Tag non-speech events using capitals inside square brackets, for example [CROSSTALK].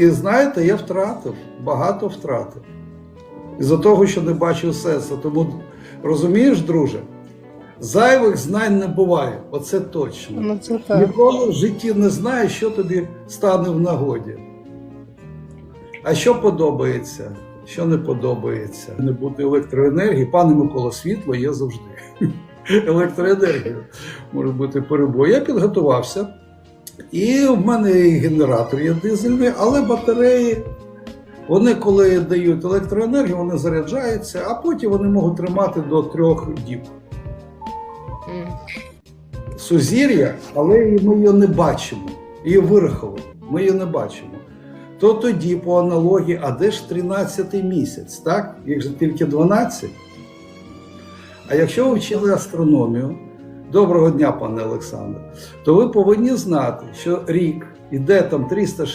І знаєте, я втратив, багато втратив. Із-за того, що не бачив сенсу. Тому розумієш, друже, зайвих знань не буває. Оце точно. Ну це так. Ніколи в житті не знаєш, що тобі стане в нагоді. А що подобається, що не подобається. Не бути електроенергії. Пане Микола, світло є завжди. [LAUGHS] Електроенергія може бути перебой. Я підготувався. І в мене і генератор є дизельний, але батареї, вони коли дають електроенергію, вони заряджаються, а потім вони можуть тримати до трьох діб сузір'я, але ми її не бачимо. Її вирахували, ми її не бачимо. То тоді, по аналогії, а де ж 13 місяць, так? Їх же тільки 12. А якщо ви вчили астрономію, доброго дня, пане Олександр, то ви повинні знати, що рік іде там 360